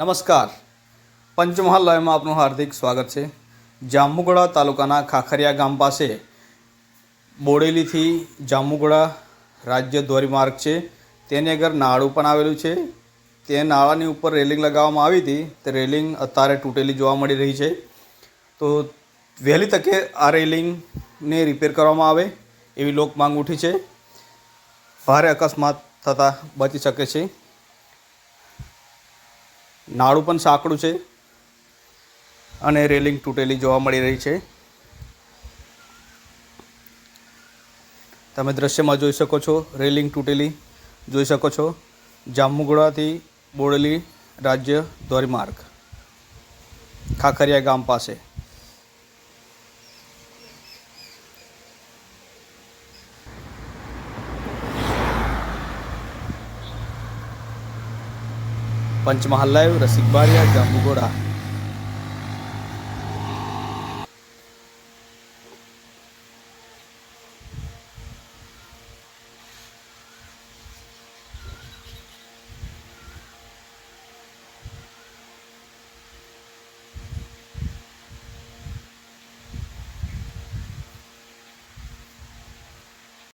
નમસ્કાર. પંચમહાલ લાઈવમાં આપનું હાર્દિક સ્વાગત છે. જાંબુગડા તાલુકાના ખાખરિયા ગામ પાસે બોડેલીથી જાંબુગડા રાજ્ય ધોરીમાર્ગ છે. તેની આગળ નાળું પણ આવેલું છે. તે નાળાની ઉપર રેલિંગ લગાવવામાં આવી હતી. તે રેલિંગ અત્યારે તૂટેલી જોવા મળી રહી છે. તો વહેલી તકે આ રેલિંગને રિપેર કરવામાં આવે એવી લોક માંગ ઉઠી છે. ભારે અકસ્માત થતાં બચી શકે છે. નાળું પણ સાંકડું છે અને રેલિંગ તૂટેલી જોવા મળી રહી છે. તમે દ્રશ્યમાં જોઈ શકો છો રેલિંગ તૂટેલી જોઈ શકો છો. જાંબુગોડાથી બોડેલી રાજ્ય ધોરીમાર્ગ, ખાખરિયા ગામ પાસે. પંચમહાલ લાઈવ રસિક બારિયા જાંબુગોડા